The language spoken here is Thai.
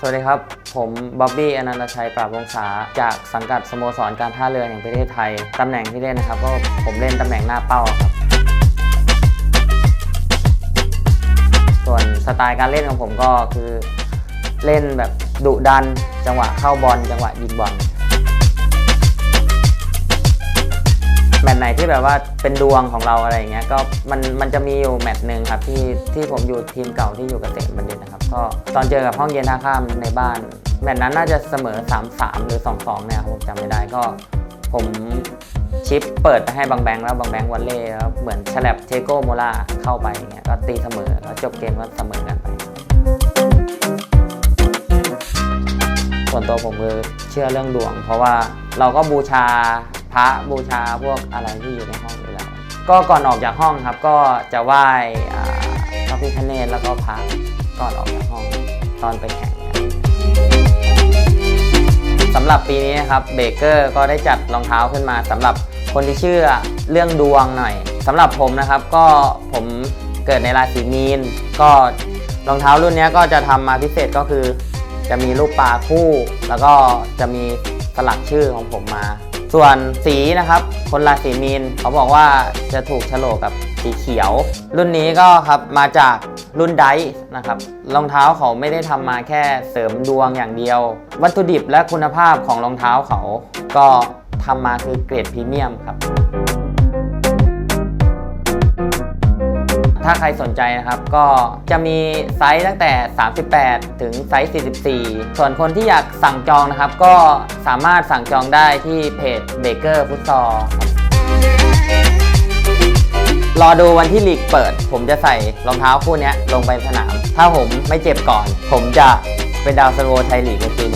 สวัสดีครับ ผมบ๊อบบี้อนันตชัยปราบวงศาจากสังกัดสโมสรการท่าเรือแห่งประเทศไทย ตำแหน่งที่เล่นนะครับ ก็ผมเล่นตำแหน่งหน้าเป้าครับ ส่วนสไตล์การเล่นของผมก็คือ เล่นแบบดุดัน จังหวะเข้าบอลจังหวะยิงบอล แมตช์ไหนที่แบบว่าเป็นดวงของเราอะไรอย่างเงี้ยก็มันมันจะมีอยู่แมตช์หนึ่งครับที่ที่ผมอยู่ทีมเก่าที่อยู่เกษตรบัณฑิตนะครับก็ตอนเจอกับห้องเย็นท่าข้ามในบ้าน แมตช์นั้นน่าจะเสมอ 3-3 หรือ 2-2 เนี่ยผมจำไม่ได้ก็ ผมชิปเปิดไปให้บางแบงค์แล้วบางแบงค์วันเล่แล้วเหมือนฉลับเทโก้โมล่าเข้าไปอย่างเงี้ยก็ตีเสมอแล้วจบเกมก็เสมอกันไปส่วนตัวผมคือเชื่อเรื่องดวง เพราะว่าเราก็บูชา ระบูชาพวกอะไรที่อยู่ในห้องอยู่แล้วก็ก่อนออกจากห้องครับก็จะไหว้พระพิฆเนศแล้วก็พระก่อนออกจากห้องตอนไปแข่งสำหรับปีนี้นะครับเบเกอร์ก็ได้จัดรองเท้าขึ้นมาสำหรับคนที่เชื่อเรื่องดวงหน่อยสำหรับผมนะครับก็ผมเกิดในราศีมีน ก็รองเท้ารุ่นนี้ก็จะทำมาพิเศษก็คือ จะมีรูปปลาคู่ แล้วก็จะมีสลักชื่อของผมมา ส่วนสีนะครับ คนราศีมีนเขาบอกว่าจะถูกโฉลกกับสีเขียว รุ่นนี้ก็ครับมาจากรุ่นไดซ์นะครับรองเท้าเขาไม่ได้ทำมาแค่เสริมดวงอย่างเดียว วัตถุดิบและคุณภาพของรองเท้าเขาก็ทำมาคือเกรดพรีเมียมครับ ถ้าใครสนใจนะครับ ก็จะมีไซส์ตั้งแต่ 38 ถึงไซส์ 44 ส่วนคนที่อยากสั่งจองนะครับ ก็สามารถสั่งจองได้ที่เพจเบเกอร์ฟุตซอลรอดูวันที่ลีกเปิด ผมจะใส่รองเท้าคู่นี้ลงไปสนาม ถ้าผมไม่เจ็บก่อน ผมจะเป็นดาวซันโวไทยลีกในปีเนี้ย